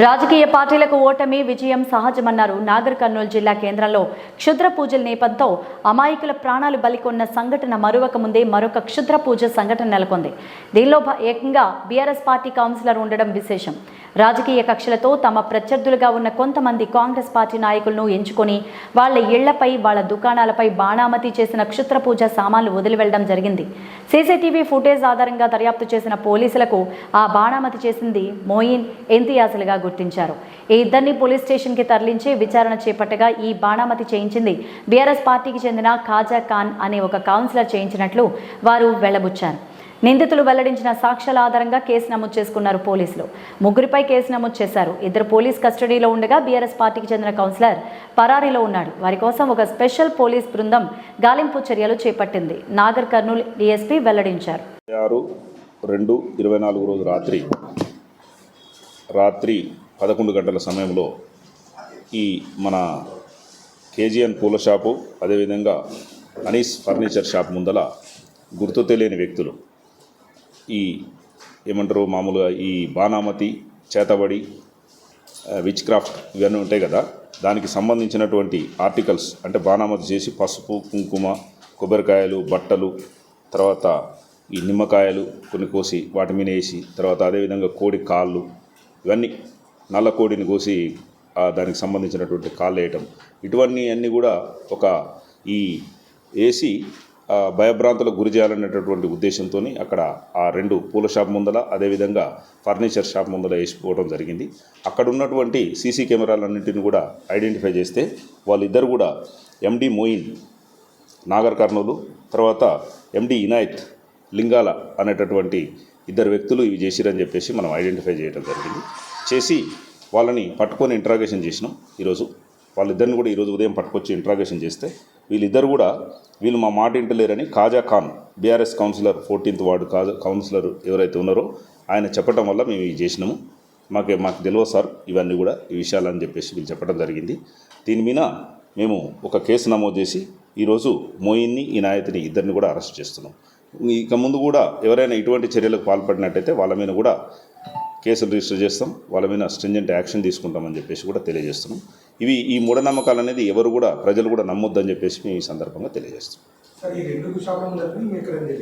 రాజకీయ పార్టీలకు ఓటమి విజయం సహజమన్నారు నాగర్ కర్నూలు జిల్లా కేంద్రంలో క్షుద్ర పూజల నేపథ్యంతో అమాయకుల ప్రాణాలు బలికొన్న సంఘటన మరువక ముందే మరొక క్షుద్ర పూజ సంఘటన నెలకొంది. దీనిలో ఏకంగా బీఆర్ఎస్ పార్టీ కౌన్సిలర్ ఉండడం విశేషం. రాజకీయ కక్షలతో తమ ప్రత్యర్థులుగా ఉన్న కొంతమంది కాంగ్రెస్ పార్టీ నాయకులను ఎంచుకొని వాళ్ళ ఇళ్ళపై వాళ్ళ దుకాణాలపై బాణామతి చేసిన క్షుద్ర పూజ సామాన్లు వదిలి వెళ్ళడం జరిగింది. సీసీటీవీ ఫుటేజ్ ఆధారంగా దర్యాప్తు చేసిన పోలీసులకు ఆ బాణామతి చేసింది మోయిన్ ఎంతియాజులుగా గుర్తించారు. ఈ ఇద్దరిని పోలీస్ స్టేషన్కి తరలించి విచారణ చేపట్టగా ఈ బాణామతి చేయించింది. బీఆర్ఎస్ పార్టీకి చెందిన ఖాజా ఖాన్ అనే ఒక కౌన్సిలర్ చేయించినట్లు వారు వెళ్ళబుచ్చారు. నిందితులు వెల్లడించిన సాక్ష్యాల ఆధారంగా కేసు నమోదు చేసుకున్నారు పోలీసులు. ముగ్గురిపై కేసు నమోదు చేశారు. ఇద్దరు పోలీస్ కస్టడీలో ఉండగా బీఆర్ఎస్ పార్టీకి చెందిన కౌన్సిలర్ పరారీలో ఉన్నాడు. వారి కోసం ఒక స్పెషల్ పోలీస్ బృందం గాలింపు చర్యలు చేపట్టింది. నాగర్ కర్నూలు డిఎస్పీ వెల్లడించారు. ఆరు రెండు ఇరవై నాలుగు రోజు రాత్రి రాత్రి పదకొండు గంటల సమయంలో ఈ మన కేజీఎన్ పూల షాపు అదేవిధంగా అనీస్ ఫర్నిచర్ షాప్ ముందల గుర్తు తెలియని వ్యక్తులు. ఈ ఏమంటారు మామూలుగా ఈ బాణామతి చేతబడి విచ్ క్రాఫ్ట్ ఇవన్నీ ఉంటాయి కదా దానికి సంబంధించినటువంటి ఆర్టికల్స్ అంటే బాణామతి చేసి పసుపు కుంకుమ కొబ్బరికాయలు బట్టలు తర్వాత ఈ నిమ్మకాయలు కొన్ని కోసి వాటి మీద వేసి తర్వాత అదేవిధంగా కోడి కాళ్ళు ఇవన్నీ నల్ల కోడిని కోసి దానికి సంబంధించినటువంటి కాళ్ళు వేయటం. ఇటువన్నీ అన్నీ కూడా ఒక ఈ వేసి ఆ, భయభ్రాంతులకు గురి చేయాలనేటటువంటి ఉద్దేశంతో అక్కడ ఆ రెండు పూల షాప్ ముందల అదేవిధంగా ఫర్నిచర్ షాప్ ముందల వేసిపోవడం జరిగింది. అక్కడ ఉన్నటువంటి సీసీ కెమెరాలన్నింటిని కూడా ఐడెంటిఫై చేస్తే వాళ్ళిద్దరు కూడా ఎండి మోయిన్ నాగర్ కర్నూలు తర్వాత ఎండి ఇనాయత్ లింగాల అనేటటువంటి ఇద్దరు వ్యక్తులు ఇవి చేసిరని చెప్పేసి మనం ఐడెంటిఫై చేయడం జరిగింది. చేసి వాళ్ళని పట్టుకొని ఇంట్రాగేషన్ చేసినాం ఈరోజు. వాళ్ళిద్దరిని కూడా ఈరోజు ఉదయం పట్టుకొచ్చి ఇంట్రాగేషన్ చేస్తే వీళ్ళిద్దరు కూడా వీళ్ళు మా మాట ఇంటలేరని Khaja Khan BRS councillor fourteenth ward Khaja councillor ఎవరైతే ఉన్నారో ఆయన చెప్పడం వల్ల మేము ఇవి చేసినాము. మాకు మాకు తెలియదు సార్ ఇవన్నీ కూడా ఈ విషయాలని చెప్పేసి వీళ్ళు చెప్పడం జరిగింది. దీని మీద మేము ఒక కేసు నమోదు చేసి ఈరోజు మోయిన్ని ఈ ఇద్దరిని కూడా అరెస్ట్ చేస్తున్నాం. ఇక ముందు కూడా ఎవరైనా ఇటువంటి చర్యలకు పాల్పడినట్టయితే వాళ్ళ మీద కూడా కేసులు రిజిస్టర్ చేస్తాం. వాళ్ళ మీద స్ట్రింజెంట్ యాక్షన్ తీసుకుంటామని చెప్పేసి కూడా తెలియజేస్తున్నాం. ఇవి ఈ మూఢనమ్మకాలు అనేది ఎవరు కూడా ప్రజలు కూడా నమ్మొద్దని చెప్పేసి మేము ఈ సందర్భంగా తెలియజేస్తున్నాం.